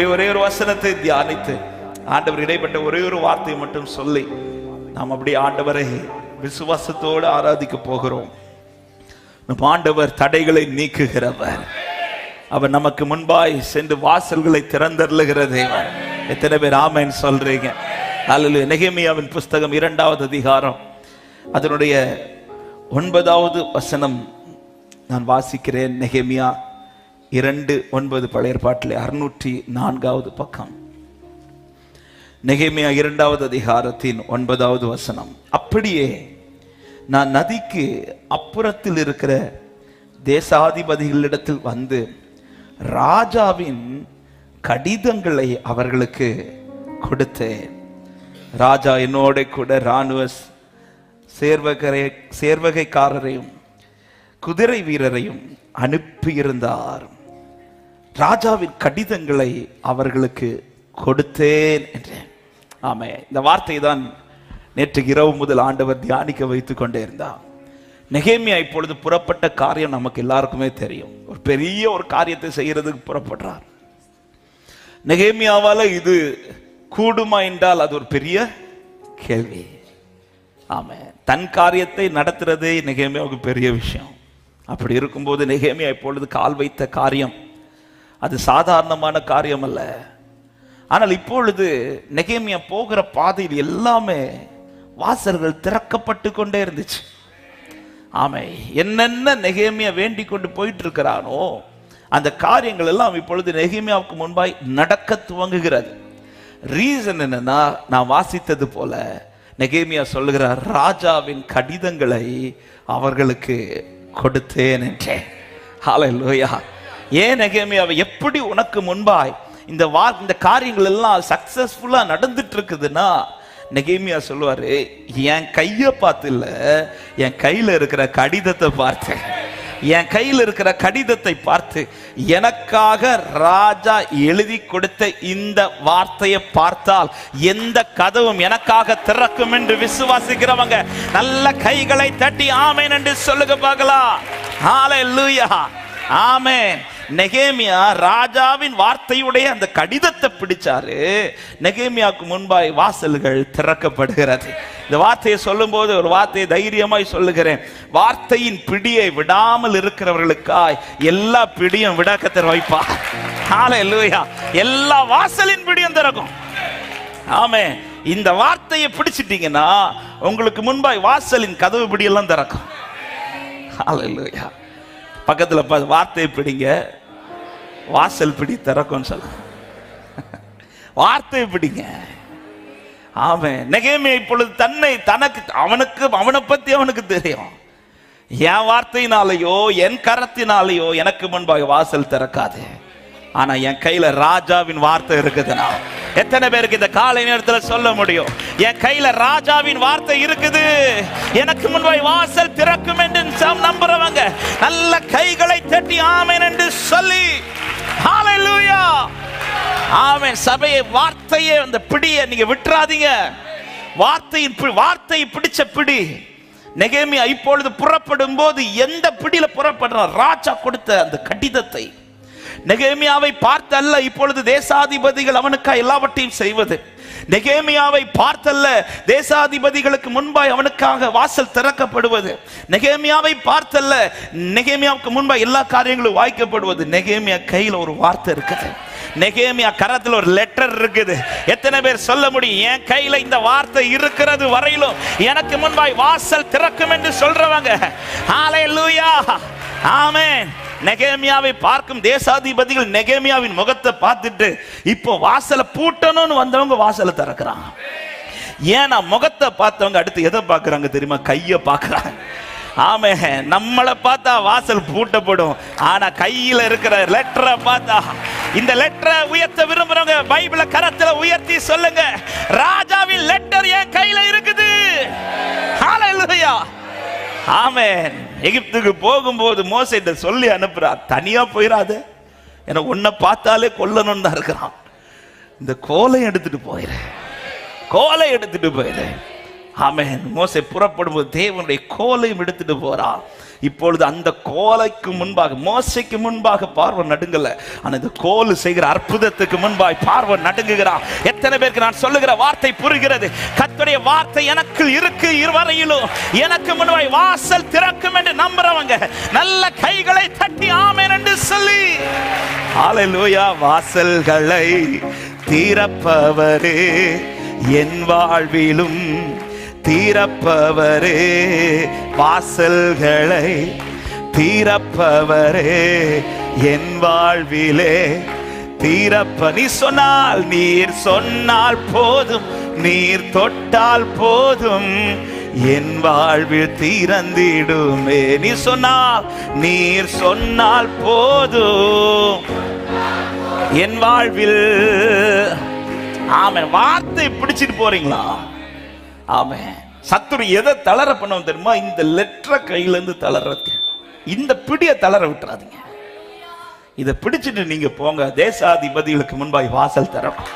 அப்படி ஒரே ஒரு வசனத்தை தியானித்து ஆண்டவர் இடைப்பட்ட ஒரே ஒரு வார்த்தையை மட்டும் சொல்லி நாம் அப்படி ஆண்டவரை விசுவாசத்தோடு ஆராதிக்க போகிறோம். நம் ஆண்டவர் தடைகளை நீக்குகிறவர். அவர் நமக்கு முன்பாய் சென்று வாசல்களை திறந்தருளுகிற தேவன். எத்தனை பேர் ஆமைன்னு சொல்றீங்க. அல்லது நெகிமியாவின் புஸ்தகம் இரண்டாவது அதிகாரம். அதனுடைய ஒன்பதாவது வசனம் நான் வாசிக்கிறேன். நெகேமியா இரண்டு ஒன்பது பழைய பாட்டில் அறுநூற்றி நான்காவது பக்கம். நெகைமையா இரண்டாவது அதிகாரத்தின் ஒன்பதாவது வசனம். அப்படியே நான் நதிக்கு அப்புறத்தில் இருக்கிற தேசாதிபதிகளிடத்தில் வந்து ராஜாவின் கடிதங்களை அவர்களுக்கு கொடுத்தேன். ராஜா என்னோட கூட இராணுவ சேர்வகரை சேர்வகைக்காரரையும் குதிரை வீரரையும் அனுப்பியிருந்தார். ராஜாவின் கடிதங்களை அவர்களுக்கு கொடுத்தேன் என்றேன். ஆமே இந்த வார்த்தை தான் நேற்று இரவு முதல் ஆண்டவர் தியானிக்க வைத்துக் கொண்டே இருந்தார் நெகேமியா இப்பொழுது புறப்பட்ட காரியம் நமக்கு எல்லாருக்குமே தெரியும். ஒரு பெரிய ஒரு காரியத்தை செய்யறதுக்கு புறப்படுறார். நெகேமியாவால் இது கூடுமா என்றால் அது ஒரு பெரிய கேள்வி. ஆமே தன் காரியத்தை நடத்துறதே நெகேமியாவுக்கு பெரிய விஷயம். அப்படி இருக்கும்போது நெகேமியா இப்பொழுது கால் வைத்த காரியம் அது சாதாரணமான காரியம் அல்ல ஆனால் இப்பொழுது நெகேமியா போகிற பாதையில் எல்லாமே வாசல்கள் திறக்கப்பட்டு கொண்டே இருந்துச்சு. ஆமை என்னென்ன நெகேமியா வேண்டிக் கொண்டு போயிட்டு இருக்கிறானோ அந்த காரியங்கள் எல்லாம் இப்பொழுது நெகேமியாவுக்கு முன்பாய் நடக்க துவங்குகிறது. ரீசன் என்னன்னா நான் வாசித்தது போல நெகேமியா சொல்லுகிறார் ராஜாவின் கடிதங்களை அவர்களுக்கு கொடுத்தேன் என்றேன். ஹalleluya ஏன் நெகேமியாவை எப்படி உனக்கு முன்பாய் இந்த வா இந்த காரியங்கள் எல்லாம் சக்சஸ்ஃபுல்லா நடந்துட்டு இருக்குதுன்னா நெகேமியா சொல்லுவாரு என் கையை பார்த்து இல்லை என் கையில் இருக்கிற கடிதத்தை பார்த்தேன் என் கையில் இருக்கிற கடிதத்தை பார்த்து எனக்காக ராஜா எழுதி கொடுத்த இந்த வார்த்தையை பார்த்தால் எந்த கதவும் எனக்காக திறக்கும் என்று விசுவாசிக்கிறவங்க நல்ல கைகளை தட்டி ஆமேன் என்று சொல்லுங்க பார்க்கலாம். ஹalleluya ஆமென் நெகேமியா ராஜாவின் வார்த்தையுடைய அந்த கடிதத்தை பிடிச்சாரு. நெகேமியாவுக்கு முன்பாய் வாசல்கள் திறக்கப்படுகிறது. இந்த வார்த்தையை சொல்லும்போது ஒரு வார்த்தையை தைரியமாய் சொல்லுகிறேன். வார்த்தையின் பிடியை விடாமல் இருக்கிறவர்களுக்காய் எல்லா பிடியும் விடாக்கத்தர் வைப்பா ஹalleluya எல்லா வாசலின் பிடியும் திறக்கும். ஆமே இந்த வார்த்தையை பிடிச்சிட்டீங்கன்னா உங்களுக்கு முன்பாய் வாசலின் கதவு பிடியெல்லாம் திறக்கும். ஹalleluya பக்கத்தில் பா வார்த்தையை பிடிங்க. வாசல் பிடி திறக்கும்னு சொல்ல வார்த்தை பிடிங்க. ஆமே. நெகேமியா இப்பொழுது தன்னை தனக்கு அவனுக்கு அவனை பற்றி அவனுக்கு தெரியும். என் வார்த்தையினாலேயோ என் கரத்தினாலேயோ எனக்கு முன்பாக வாசல் திறக்காது. ஆனா என் கையில ராஜாவின் வார்த்தை இருக்குதுன்னா எத்தனை பேருக்கு இந்த காலை நேரத்தில் சொல்ல முடியும்? என் கையில ராஜாவின் வார்த்தை இருக்குது. எனக்கு முன்பாய் வாசல் திறக்கும் என்று நம்புறவங்க நல்ல கைகளை தட்டி ஆமேன் என்று சொல்லி. ஆமேன். சபையை வார்த்தையை அந்த பிடியை நீங்க விட்டுறாதீங்க. வார்த்தையின் பி- வார்த்தையை பிடிச்ச பிடி. நெகேமியா இப்பொழுது புறப்படும் போது எந்த பிடியில புறப்படுறான்? ராஜா கொடுத்த அந்த கடிதத்தை. நெகேமியாவை பார்த்தல்ல இப்பொழுது தேசாதிபதிகள் அவனுக்காக எல்லாவற்றையும் செய்வது. நெகேமியாவை பார்த்தல்ல தேசாதிபதிகளுக்கு முன்பாய் அவனுக்காக வாசல் திறக்கப்படுவது. நெகேமியாவை பார்த்தல்ல நெகேமியாவுக்கு முன்பாய் எல்லா காரியங்களும் வாய்க்கப்படுவது. நெகேமியா கையில் ஒரு வார்த்தை இருக்குது. நெகேமியா கரத்தில் ஒரு லெட்டர் இருக்குது. எத்தனை பேர் சொல்ல முடியும்? என் கையில இந்த வார்த்தை இருக்கிறது வரையிலும் எனக்கு முன்பாய் வாசல் திறக்கும் என்று சொல்றவங்க. ஹா ஆமேன் நெகேமியாவை பார்க்கும் தேசாதிபதிகள் நெகேமியாவின் முகத்தை பார்த்துட்டு இப்போ வாசலை பூட்டணும்னு வந்தவங்க வாசலை திறக்கிறான் ஏன்னா முகத்தை பார்த்தவங்க அடுத்து எதை பார்க்குறாங்க தெரியுமா? கையை பார்க்கறாங்க. ஆமே நம்மளை பார்த்தா வாசல் பூட்டப்படும். ஆனா கையில இருக்கிற லெட்டரை பார்த்தா இந்த லெட்டரை உயர்த்த விரும்புறவங்க பைபிள கரத்துல உயர்த்தி சொல்லுங்க. ராஜாவின் லெட்டர் என் கையில இருக்குது. ஹalleluya ஆமேன். எகிப்துக்கு போகும்போது மோசைட்ட சொல்லி அனுப்புறா. தனியா போயிடாது ஏன்னா உன்னை பார்த்தாலே கொல்லணும்னு தான் இருக்கிறான். இந்த கோலை எடுத்துட்டு போயிரு. கோலை எடுத்துட்டு போயிரு. ஆமேன். மோசை புறப்படும்போது தேவனுடைய கோலையும் எடுத்துட்டு போறான் இப்பொழுது அந்த கோலைக்கு முன்பாக மோசைக்கு முன்பாக பார்வை நடுங்கல. ஆனால் இந்த கோல் செய்கிற அற்புதத்துக்கு முன்பாய் பார்வை நடுங்குகிறான் எத்தனை பேருக்கு நான் சொல்லுகிற வார்த்தை புரிகிறது? கத்துடைய வார்த்தை எனக்கு இருக்கு இருவரையிலும். எனக்கு முன்பாய் வாசல் திறக்கும் என்று நம்புறவங்க நல்ல கைகளை தட்டி ஆமேன் என்று சொல்லி. ஆலையிலூயா வாசல்களை தீரப்பவரே என் வாழ்விலும் தீரப்பவரே வாசல்களை தீரப்பவரே என் வாழ்விலே தீரப்ப நீ சொன்னால் நீர் சொன்னால் போதும் நீர் தொட்டால் போதும் என் வாழ்வில் தீரந்திடுமே. நீ சொன்னால் நீர் சொன்னால் போதும் என் வாழ்வில் ஆமென். வார்த்தை பிடிச்சிட்டு போறீங்களா? ஆமாம் சத்துரு எதை தளர பண்ண தெரியுமா? இந்த லெட்டரை கையிலேருந்து தளர்றதுக்கு. இந்த பிடிய தளர விட்டுறாதீங்க. இதை பிடிச்சிட்டு நீங்க போங்க. தேசாதிபதிகளுக்கு முன்பாய் வாசல் திறக்கும்.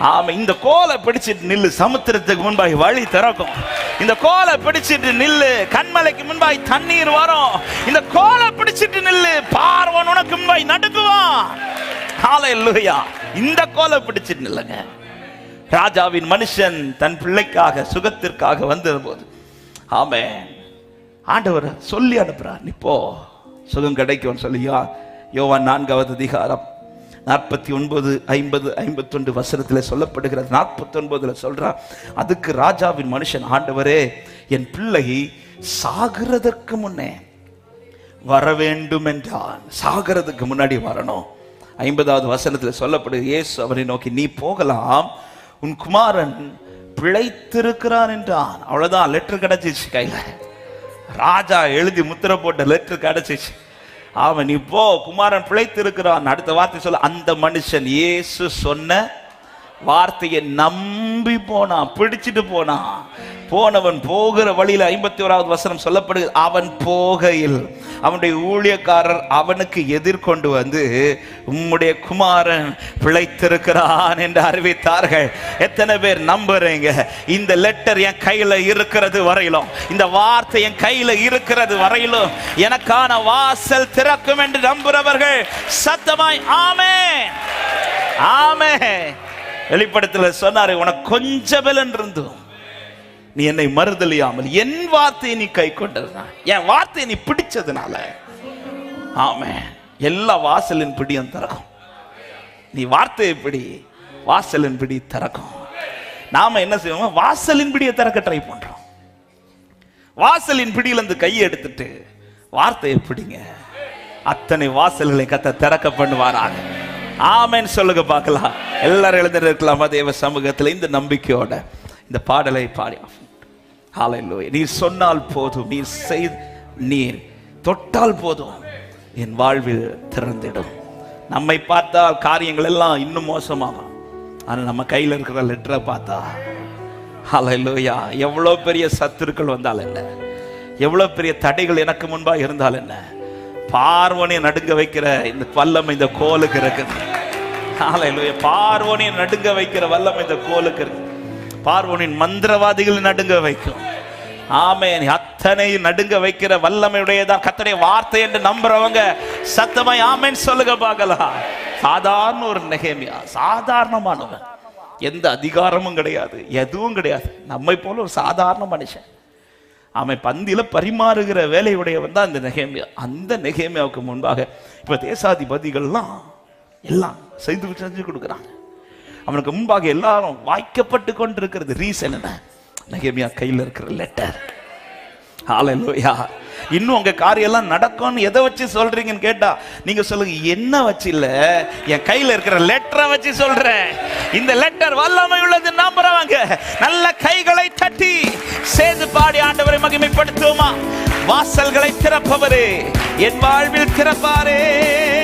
ஆமா இந்த கோலை பிடிச்சிட்டு நில்லு. சமுத்திரத்துக்கு முன்பாய் வழி திறக்கும். இந்த கோலை பிடிச்சிட்டு நில்லு. கண்மலைக்கு முன்பாய் தண்ணீர் வரும். இந்த கோலை பிடிச்சிட்டு நில்லு. பார்வன் உனக்கு முன்பாய் நடுக்குவான் காலை இல்லையா இந்த கோலை பிடிச்சிட்டு நில்லுங்க. ராஜாவின் மனுஷன் தன் பிள்ளைக்காக சுகத்திற்காக வந்தபோது ஆமே ஆண்டவர் சொல்லி அனுப்புறார். நீ போ. சுகம் கிடைக்கும் சொல்லியா யோவான் நான்காவது அதிகாரம் நாற்பத்தி ஒன்பது ஐம்பது ஐம்பத்தொன்று வசனத்தில் சொல்லப்படுகிறது. நாற்பத்தி ஒன்பதுல சொல்றா அதுக்கு ராஜாவின் மனுஷன் ஆண்டவரே என் பிள்ளை சாகிறதற்கு முன்னே வர வேண்டும் என்றான் சாகிறதுக்கு முன்னாடி வரணும். ஐம்பதாவது வசனத்தில் சொல்லப்படுது இயேசு அவரை நோக்கி நீ போகலாம் உன் குமாரன் பிழைத்திருக்கிறான் என்றான். அவ்வளவுதான் லெட்டர் கிடைச்சிச்சு கையில. ராஜா எழுதி முத்திரை போட்ட லெட்டர் கிடைச்சிச்சு. அவன் நீ போ குமாரன் பிழைத்திருக்கிறான். அடுத்த வார்த்தை சொல்ல அந்த மனுஷன் இயேசு சொன்ன வார்த்தையை நம்பி போனான் பிடிச்சிட்டு போனான். போனவன் போகிற வழியில் ஐம்பத்தி ஓராவது வசனம் சொல்லப்படுகிறது அவன் போகையில். அவனுடைய ஊழியக்காரர் அவனுக்கு எதிர்கொண்டு வந்து உம்முடைய குமாரன் பிழைத்திருக்கிறான் என்று அறிவித்தார்கள். எத்தனை பேர் நம்புறீங்க? இந்த லெட்டர் என் கையில் இருக்கிறது வரையிலும் இந்த வார்த்தை என் கையில் இருக்கிறது வரையிலும் எனக்கான வாசல் திறக்கும் என்று நம்புறவர்கள் சத்தமாய் ஆமே ஆமே வெளிப்படத்துல சொன்னாரு உனக்கு கொஞ்ச பலன் இருந்தும் நீ என்னை மறுதலியாமல் என் வார்த்தையை நீ கை கொண்டதுனா என் வார்த்தையை நீ பிடிச்சதுனால. ஆமே எல்லா வாசலின் பிடியும் திறக்கும். நீ வார்த்தையை பிடி வாசலின் பிடி திறக்கும். நாம என்ன செய்வோம்? வாசலின் பிடியை திறக்க ட்ரை பண்றோம். வாசலின் பிடியில இருந்து கையை எடுத்துட்டு வார்த்தையை பிடிங்க. அத்தனை வாசல்களை கத்த திறக்க பண்ணுவாராக. ஆமேன்னு சொல்லுங்க பார்க்கலாம். எல்லாரும் எழுந்திருக்கலாமா தேவ சமூகத்தில்? இந்த நம்பிக்கையோட. இந்த பாடலை பாடி. ஹalleluya நீர் சொன்னால் போதும். நீர் செய் நீர் தொட்டால் போதும். என் வாழ்வில் திறந்திடும். நம்மை பார்த்தால் காரியங்கள் எல்லாம் இன்னும் மோசமாகும். ஆனால் நம்ம கையில் இருக்கிற லெட்டரை பார்த்தா ஹalleluya எவ்வளோ பெரிய சத்துருக்கள் வந்தால் என்ன? எவ்வளோ பெரிய தடைகள் எனக்கு முன்பாக இருந்தால் என்ன? பார்வனை நடுங்க வைக்கிற இந்த பல்லம் இந்த கோலுக்கு இருக்குது. ஹalleluya. பார்வனை நடுங்க வைக்கிற வல்லம் இந்த கோலுக்கு இருக்கு. பார்வோனின் மந்திரவாதிகள் நடுங்க வைக்கும். ஆமென். அத்தனை நடுங்க வைக்கிற வல்லமையுடையதான் கத்தடைய வார்த்தை என்று நம்புறவங்க சத்தமாய் ஆமென் சொல்லுங்க பார்க்கலாம். சாதாரண ஒரு நெகேமியா சாதாரணமானவன். எந்த அதிகாரமும் கிடையாது எதுவும் கிடையாது. நம்மை போல ஒரு சாதாரண மனுஷன். அவன் பந்தியில பரிமாறுகிற வேலையுடையவன் தான் அந்த நெகேமியா. அந்த நெகேமியாவுக்கு முன்பாக இப்ப தேசாதிபதிகள்லாம் எல்லாம் செய்து செஞ்சு கொடுக்குறாங்க. அவனுக்கு முன்பாக எல்லாரும் வாய்க்கப்பட்டு கொண்டிருக்கிறது ரீசன் என்ன? நெகேமியா கையில் இருக்கிற லெட்டர் ஆலையா இன்னும் உங்க காரியெல்லாம் நடக்கும்னு எதை வச்சு சொல்றீங்கன்னு கேட்டா நீங்க சொல்லுங்க என்ன வச்சு இல்ல? என் கையில இருக்கிற லெட்டரை வச்சு சொல்றேன். இந்த லெட்டர் வல்லமை உள்ளது நம்புறவங்க நல்ல கைகளை தட்டி சேர்ந்து பாடி ஆண்டவரை மகிமைப்படுத்துவோமா? வாசல்களை திறப்பவரே என் வாழ்வில் திறப்பாரே.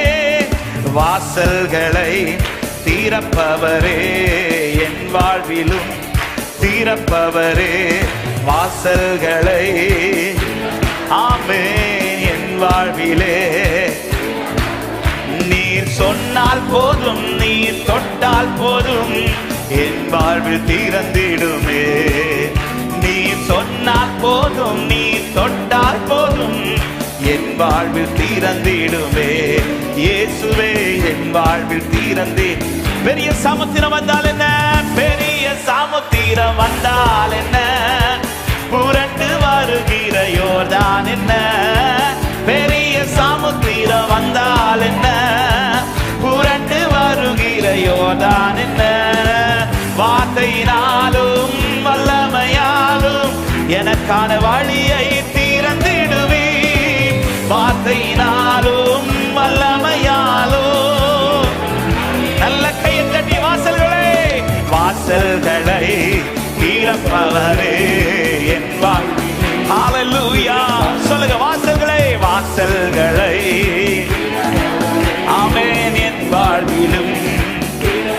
வாசல்களை தீரப்பவரே என் வாழ்விலும் தீரப்பவரே வாசல்களை. ஆமே என் வாழ்விலே. நீர் சொன்னால் போதும் நீர் தொட்டால் போதும் என் வாழ்வில் தீரந்திடுமே நீர் சொன்னால் போதும் நீர் தொட்டால் போதும் என் வாழ்வில் தீரந்திடுமே. இயேசுவே என் வாழ்வில் தீரந்தே. பெரிய சமுத்திரம் வந்தால் என்ன? பெரிய சமுத்திரம் வந்தால் என்ன? புரண்டு வருகிற யோர்தான் என்ன? பெரிய சமுத்திரம் வந்தால் என்ன? புரண்டு வருகிற யோர்தான் என்ன? வார்த்தையினாலும் வல்லமையாலும் எனக்கான வழியை வார்த்தையினாலும் வல்லமையாலும் நல்ல கையை தட்டி வாசல்களை வாசல்களை தீரப்பவரே என் வாழ் சொல்லுங்க வாசல்களை வாசல்களை. ஆமென் என் வாழ்விலும்.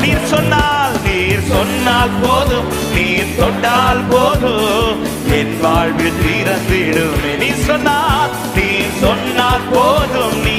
நீர் சொன்னால் நீர் சொன்னால் போதும். நீர் தொட்டால் போதும். என் வாழ்வில் தீரந்திடுமே நீ சொன்னால் நீ சொன்னால் போதும் நீ